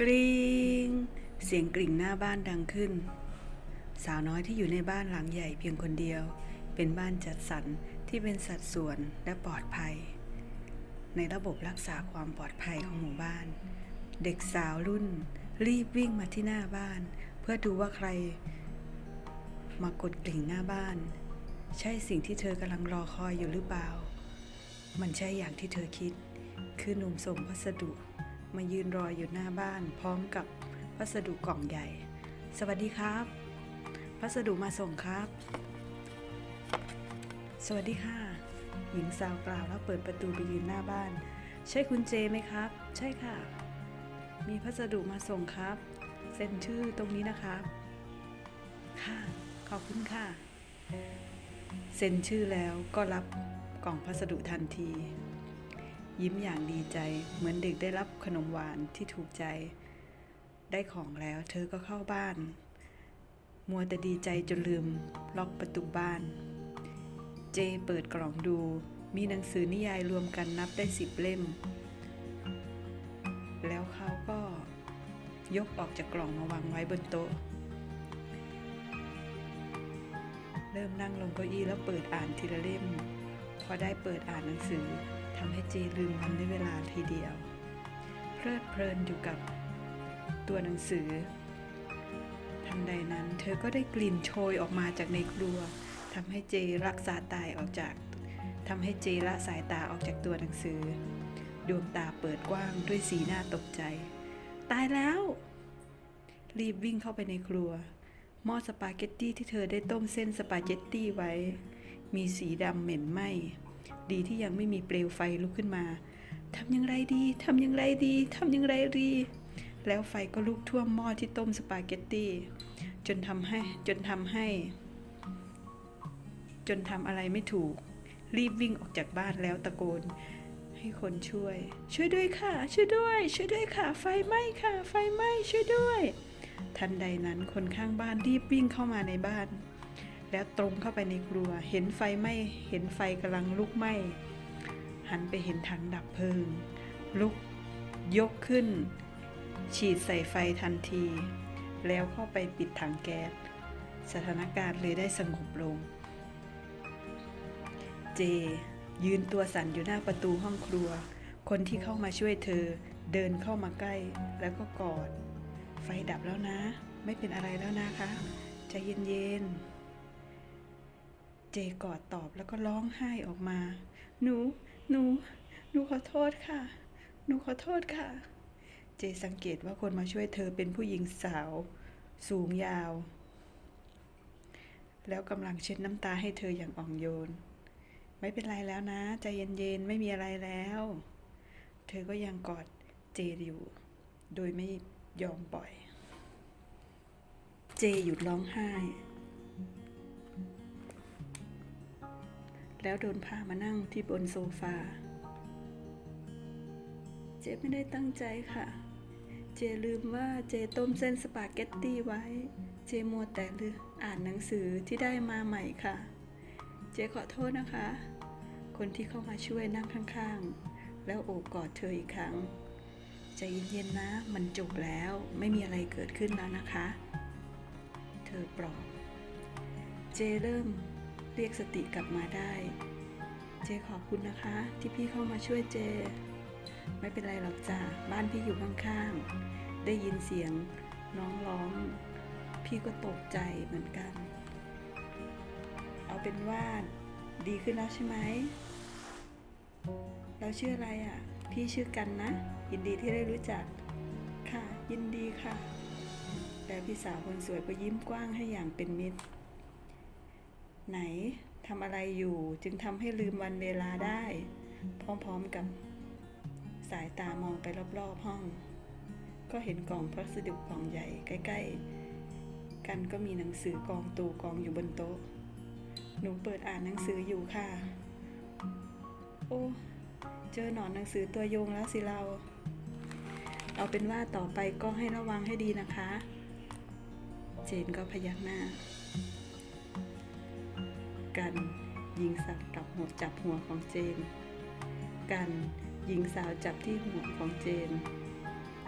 กริงเสียงกริ่งหน้าบ้านดังขึ้น สาวน้อยที่อยู่ในบ้านหลังใหญ่เพียงคนเดียว เป็นบ้านจัดสรรที่เป็นสัดส่วนและปลอดภัย ในระบบรักษาความปลอดภัยของหมู่บ้าน เด็กสาวรุ่น รีบวิ่งมาที่หน้าบ้าน เพื่อดูว่าใคร มากดกริ่งหน้าบ้าน ใช่สิ่งที่เธอกำลังรอคอยอยู่หรือเปล่า มันใช่อย่างที่เธอคิด คือหนุ่มส่งพัสดุ มายืนรออยู่หน้าบ้านพร้อมกับพัสดุกล่องใหญ่ สวัสดีครับ พัสดุมาส่งครับ สวัสดีค่ะ หญิงสาวกล่าวแล้วเปิดประตูไปยืนหน้าบ้าน ใช่คุณเจไหมครับ ใช่ค่ะ มีพัสดุมาส่งครับ เซ็นชื่อตรงนี้นะครับ ค่ะ ขอบคุณค่ะ เซ็นชื่อแล้วก็รับกล่องพัสดุทันที ยิ้มอย่างดีใจ เหมือนเด็กได้รับขนมหวานที่ถูกใจ ได้ของแล้วเธอก็เข้าบ้าน มัวแต่ดีใจจนลืมล็อกประตูบ้าน เจเปิดกล่องดู มีหนังสือนิยายรวมกันนับได้สิบเล่ม แล้วเขาก็ยกออกจากกล่องมาวางไว้บนโต๊ะ เริ่มนั่งลงเก้าอี้แล้วเปิดอ่านทีละเล่ม พอได้เปิดอ่านหนังสือ ทำให้เจลืมวันในเวลาทีเดียว เพลิดเพลินอยู่กับตัวหนังสือ ทันใดนั้นเธอก็ได้กลิ่นโชยออกมาจากในครัวทำให้เจรักษาตายออกจากทำให้เจละสายตาออกจากตัวหนังสือ ดวงตาเปิดกว้างด้วยสีหน้าตกใจ ตายแล้ว รีบวิ่งเข้าไปในครัว หม้อสปาเกตตี้ที่เธอได้ต้มเส้นสปาเกตตี้ไว้ มีสีดำเหม็นไหม้ ดีที่ยังไม่มีเปลวไฟลุกขึ้นมาทำอย่างไรดีทำอย่างไรดีทำอย่างไรดี แล้วไฟก็ลุกท่วมหม้อที่ต้มสปาเกตตี้จนทำให้จนทำให้ จนทำอะไรไม่ถูก รีบวิ่งออกจากบ้านแล้วตะโกน ให้คนช่วย ช่วยด้วยค่ะ ช่วยด้วย ช่วยด้วยค่ะ ไฟไหม้ค่ะ ไฟไหม้ช่วยด้วย ทันใดนั้นคนข้างบ้านรีบวิ่งเข้ามาในบ้าน แล้วตรงเข้าไปในครัว เห็นไฟไหม้เห็นไฟกำลังลุกไหม้หันไปเห็นถังดับเพลิง ลุกยกขึ้น ฉีดใส่ไฟทันที แล้วเข้าไปปิดถังแก๊สสถานการณ์เลยได้สงบลง เจ ยืนตัวสั่นอยู่หน้าประตูห้องครัว คนที่เข้ามาช่วยเธอ เดินเข้ามาใกล้แล้วก็กอด ไฟดับแล้วนะ ไม่เป็นอะไรแล้วนะคะใจเย็นๆ เจกอดตอบแล้วก็ร้องไห้ออกมา หนู หนู หนูขอโทษค่ะ หนูขอโทษค่ะ เจสังเกตว่าคนมาช่วยเธอเป็นผู้หญิงสาว สูงยาว แล้วกำลังเช็ดน้ำตาให้เธออย่างอ่อนโยน ไม่เป็นไรแล้วนะ ใจเย็นๆ ไม่มีอะไรแล้ว เธอก็ยังกอดเจอยู่ โดยไม่ยอมปล่อย เจหยุดร้องไห้ แล้วโดนพามานั่งที่บนโซฟา เจไม่ได้ตั้งใจค่ะ เจลืมว่าเจต้มเส้นสปาเกตตี้ไว้ เจมัวแต่ลืมอ่านหนังสือที่ได้มาใหม่ค่ะ เจขอโทษนะคะ คนที่เข้ามาช่วยนั่งข้างๆ แล้วโอบกอดเธออีกครั้งใจเย็นๆนะ มันจบแล้วไม่มีอะไรเกิดขึ้นแล้วนะคะ เธอปลอบ เจเริ่ม รียกสติกลับมาได้ เจขอบคุณนะคะ ที่พี่เข้ามาช่วยเจ ไม่เป็นไรหรอกจ้าบ้านพี่อยู่ข้างๆ ได้ยินเสียงน้องร้อง พี่ก็ตกใจเหมือนกัน เอาเป็นว่าดีขึ้นแล้วใช่ไหม เราชื่ออะไรอะ พี่ชื่อกันนะ ยินดีที่ได้รู้จัก ค่ะ ยินดีค่ะแล้วพี่สาวคนสวยก็ยิ้มกว้างให้อย่างเป็นมิตร ไหนทำอะไรอยู่จึงทำให้ลืมวันเวลาได้ พร้อมๆกับ สายตามองไปรอบๆห้อง ก็เห็นกล่องพัสดุกล่องใหญ่ใกล้ๆ กันก็มีหนังสือกองตูกองอยู่บนโต๊ะ หนูเปิดอ่านหนังสืออยู่ค่ะ โอ้เจอหนอนหนังสือตัวโยงแล้วสิเรา เอาเป็นว่าต่อไปก็ให้ระวังให้ดีนะคะ เจนก็พยักหน้า กันยิงสักกับหัวจับหัวของเจน กันยิงสาวจับที่หัวของเจน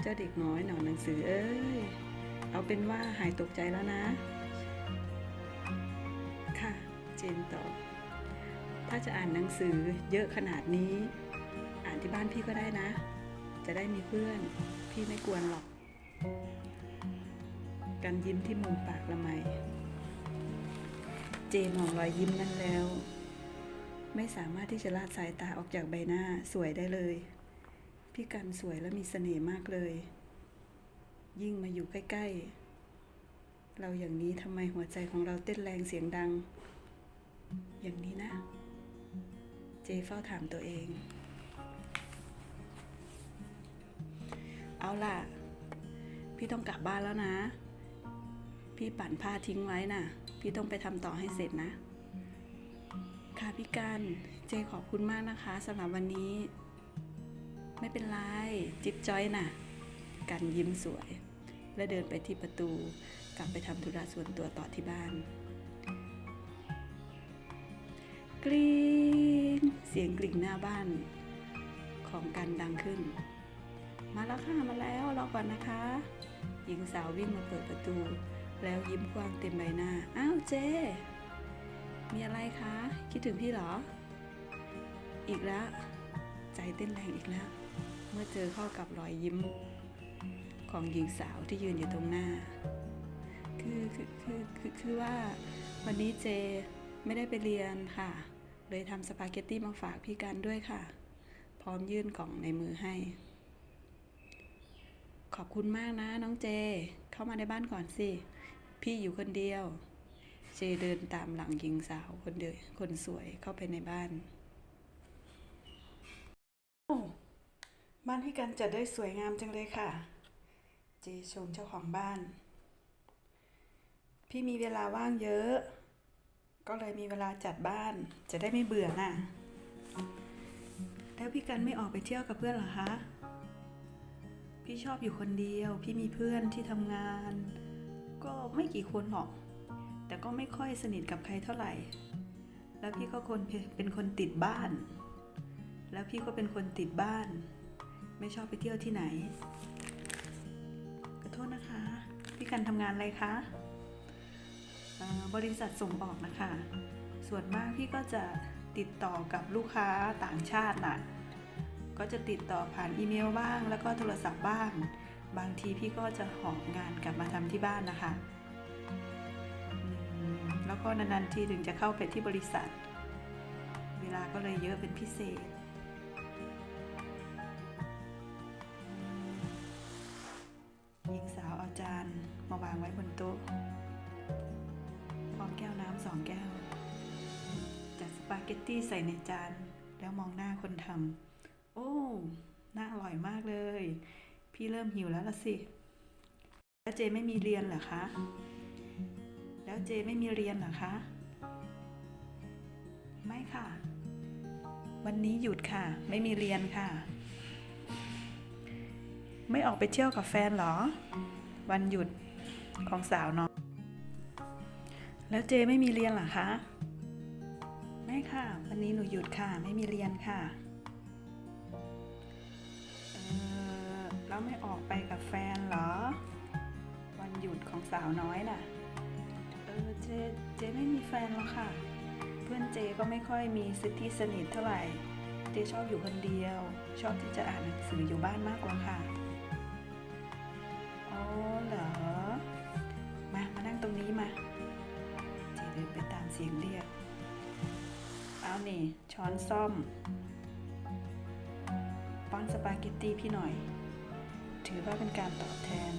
เจ้าเด็กน้อยหนอนหนังสือเอ้ย เอาเป็นว่าหายตกใจแล้วนะ ค่ะ เจนตอบ ถ้าจะอ่านหนังสือเยอะขนาดนี้ อ่านที่บ้านพี่ก็ได้นะ จะได้มีเพื่อน พี่ไม่กวนหรอก กันยิ้มที่มุมปากละไม เจมองรอยยิ้มนั้นแล้ว ไม่สามารถที่จะลาดสายตาออกจากใบหน้าสวยได้เลย พี่กันสวยและมีเสน่ห์มากเลย ยิ่งมาอยู่ใกล้ ๆ เราอย่างนี้ทำไมหัวใจของเราเต้นแรงเสียงดัง อย่างนี้นะ เจเฝ้าถามตัวเอง เอาล่ะ พี่ต้องกลับบ้านแล้วนะ พี่ปั่นผ้าทิ้งไว้น่ะ พี่ต้องไปทำต่อให้เสร็จนะ ค่ะพี่กันเจขอบคุณมากนะคะสำหรับวันนี้ ไม่เป็นไร จิ๊บจ้อยน่ะ กันยิ้มสวย และเดินไปที่ประตู กลับไปทำธุระส่วนตัวต่อที่บ้าน กรี๊งเสียงกลิ่งหน้าบ้าน ของกันดังขึ้น มาแล้วค่ะมาแล้วรอก่อนนะคะหญิงสาววิ่งมาเปิดประตู แล้วยิ้มกว้างเต็มใบหน้า อ้าวเจ มีอะไรคะ คิดถึงพี่เหรอ อีกแล้ว ใจเต้นแรงอีกแล้ว เมื่อเจอเข้ากับรอยยิ้ม ของหญิงสาวที่ยืนอยู่ตรงหน้า คือคือคือคือคือว่า วันนี้เจไม่ได้ไปเรียนค่ะ เลยทำสปาเกตตี้มาฝากพี่กันด้วยค่ะ พร้อมยื่นกล่องในมือให้ ขอบคุณมากนะน้องเจ เข้ามาในบ้านก่อนสิ พี่อยู่คนเดียว เจเดินตามหลังหญิงสาวคนเดียวคนสวยเข้าไปในบ้าน บ้านพี่กันจัดได้สวยงามจังเลยค่ะ เจชมเจ้าของบ้าน พี่มีเวลาว่างเยอะ ก็เลยมีเวลาจัดบ้าน จะได้ไม่เบื่อน่ะ แล้วพี่กันไม่ออกไปเที่ยวกับเพื่อนเหรอคะ พี่ชอบอยู่คนเดียว พี่มีเพื่อนที่ทำงาน ก็ไม่กี่คนหรอก แต่ก็ไม่ค่อยสนิทกับใครเท่าไหร่ แล้วพี่ก็คนเป็นคนติดบ้าน แล้วพี่ก็เป็นคนติดบ้าน ไม่ชอบไปเที่ยวที่ไหนขอโทษนะคะ พี่กันทำงานอะไรคะบริษัทส่งออกนะคะ ส่วนมากพี่ก็จะติดต่อกับลูกค้าต่างชาติน่ะ ก็จะติดต่อผ่านอีเมลบ้าง แล้วก็โทรศัพท์บ้าง บางทีพี่ก็จะหอบงานกลับมาทำที่บ้านนะคะ แล้วก็นานๆทีถึงจะเข้าไปที่บริษัท เวลาก็เลยเยอะเป็นพิเศษ หญิงสาวเอาจานมาวางไว้บนโต๊ะ พร้อมแก้วน้ำสองแก้ว จัดสปาเกตตี้ใส่ในจาน แล้วมองหน้าคนทำโอ้ น่าอร่อยมากเลย พี่เริ่มหิวแล้วละสิ แล้วเจไม่มีเรียนเหรอคะ แล้วเจไม่มีเรียนเหรอคะ ไม่ค่ะ วันนี้หยุดค่ะ ไม่มีเรียนค่ะ ไม่ออกไปเที่ยวกับแฟนเหรอ วันหยุดของสาวเนาะแล้วเจไม่มีเรียนเหรอคะ ไม่ค่ะ วันนี้หนูหยุดค่ะ ไม่มีเรียนค่ะ แล้วไม่ออกไปกับแฟนเหรอ วันหยุดของสาวน้อยน่ะ เออเจเจไม่มีแฟนแล้วค่ะ เพื่อนเจก็ไม่ค่อยมีสิทธิสนิทเท่าไหร่ เจชอบอยู่คนเดียว ชอบที่จะอ่านหนังสืออยู่บ้านมากกว่าค่ะอ๋อเหรอ มามานั่งตรงนี้มา เจเดินไปตามเสียงเรียก เอานี่ช้อนซ่อมป้อนสปาเกตตี้พี่หน่อย ถือว่าเป็นการตอบแทน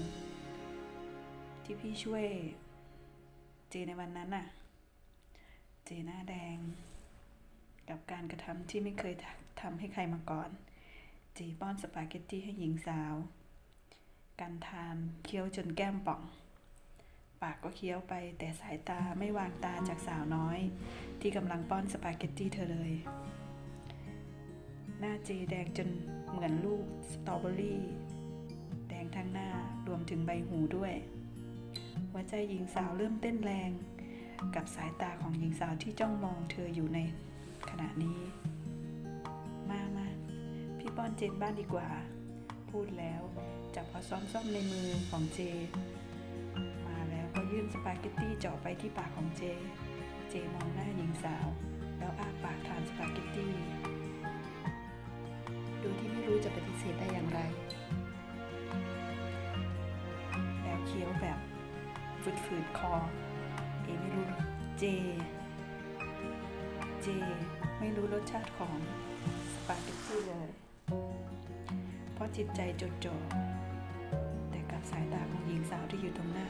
ที่พี่ช่วยเจในวันนั้นน่ะ เจหน้าแดง กับการกระทำที่ไม่เคยทำให้ใครมาก่อน เจป้อนสปาเกตตี้ให้หญิงสาว การทานเคี้ยวจนแก้มป่อง ปากก็เคี้ยวไปแต่สายตาไม่วางตาจากสาวน้อย ที่กำลังป้อนสปาเกตตี้เธอเลย หน้าเจแดงจนเหมือนลูกสตรอเบอรี่ งทั้งหน้ารวมถึงใบหูด้วย หัวใจหญิงสาวเริ่มเต้นแรง กับสายตาของหญิงสาวที่จ้องมองเธออยู่ในขณะนี้ มามาพี่ป้อนเจนบ้านดีกว่า พูดแล้วจับเอาซ้อมส้อมในมือของเจ มาแล้วก็ยื่นสปาเกตตี้เจาะไปที่ปากของเจ เจมองหน้าหญิงสาว แล้วอ้าปากทานสปาเกตตี้ โดยที่ไม่รู้จะปฏิเสธได้อย่างไร คี้ยวแบบฝืดๆคอ เอไม่รู้เจ เจ ไม่รู้รสชาติของสปาเกตตี้เลย เพราะจิตใจจดจ่อแต่กับสายตาของหญิงสาวที่อยู่ตรงหน้า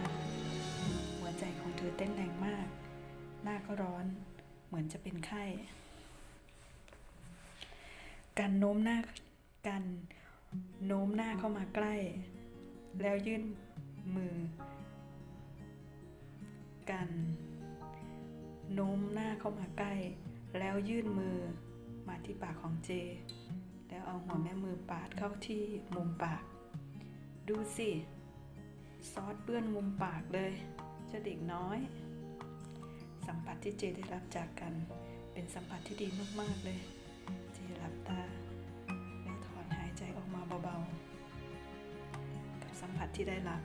หัวใจของเธอเต้นแรงมาก หน้าก็ร้อน เหมือนจะเป็นไข้ การโน้มหน้ากันโน้มหน้าเข้ามาใกล้ แล้วยื่น มือ กันโน้มหน้าเข้ามาใกล้ แล้วยื่นมือมาที่ปากของเจ แล้วเอาหัวแม่มือปาดเข้าที่มุมปาก ดูสิ ซอสเปื้อนมุมปากเลยเจ้าเด็กน้อย สัมผัสที่เจได้รับจากกัน เป็นสัมผัสที่ดีมากๆเลย เจหลับตา แล้วถอนหายใจออกมาเบาๆ กับสัมผัสที่ได้รับ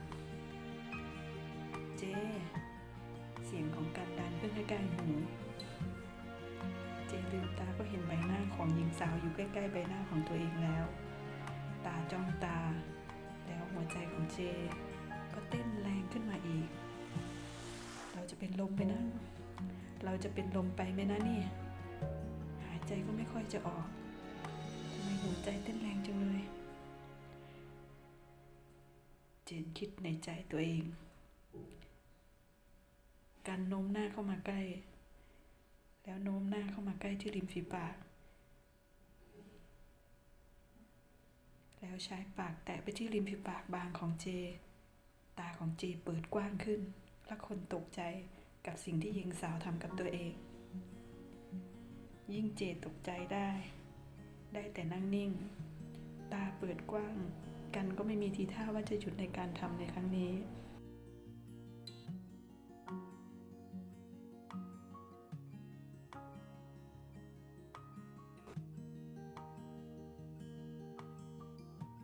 ล้ ๆ หู เจลืมตาก็เห็นใบหน้าของหญิงสาวอยู่ใกล้ ๆ ใบหน้าของตัวเองแล้ว ตาจ้องตา แล้วหัวใจของเจ ก็เต้นแรงขึ้นมาอีก เราจะเป็นลมไปนะ เราจะเป็นลมไปไหมนะนี่ หายใจก็ไม่ค่อยจะออกทำไมหัวใจเต้นแรงจังเลย เจนคิดในใจตัวเอง การโน้มหน้าเข้ามาใกล้ แล้วโน้มหน้าเข้ามาใกล้ที่ริมฝีปาก แล้วใช้ปากแตะไปที่ริมฝีปากบางของเจ ตาของเจเปิดกว้างขึ้น และคนตกใจกับสิ่งที่หญิงสาวทำกับตัวเอง ยิ่งเจตกใจได้ ได้แต่นั่งนิ่ง ตาเปิดกว้าง กันก็ไม่มีทีท่าว่าจะหยุดในการทำในครั้งนี้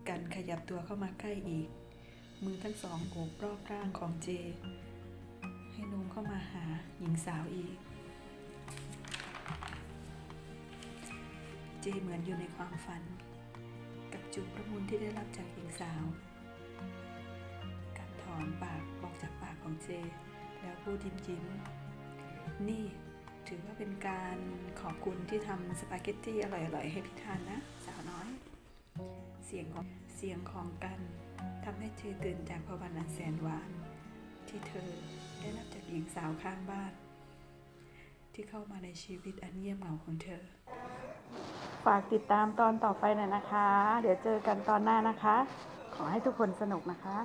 กันขยับตัวเข้ามาใกล้อีก มือทั้งสองโอบรอบร่างของเจ ให้โน้มเข้ามาหาหญิงสาวอีก เจเหมือนอยู่ในความฝัน กับจุดประมุนที่ได้รับจากหญิงสาว การถอนปากออกจากปากของเจ แล้วพูดยิ้มยิ้มๆนี่ถือว่าเป็นการขอบคุณที่ทำสปาเกตตี้อร่อยๆ ให้พี่ทานนะสาว สียงของเสียงของกันทำให้เธอตื่นจากพวันอันแสนหวาน ที่เธอได้รับจากหญิงสาวข้างบ้าน ที่เข้ามาในชีวิตอันเงียบเหงาของเธอ ฝากติดตามตอนต่อไปหน่อยนะคะ เดี๋ยวเจอกันตอนหน้านะคะ ขอให้ทุกคนสนุกนะคะ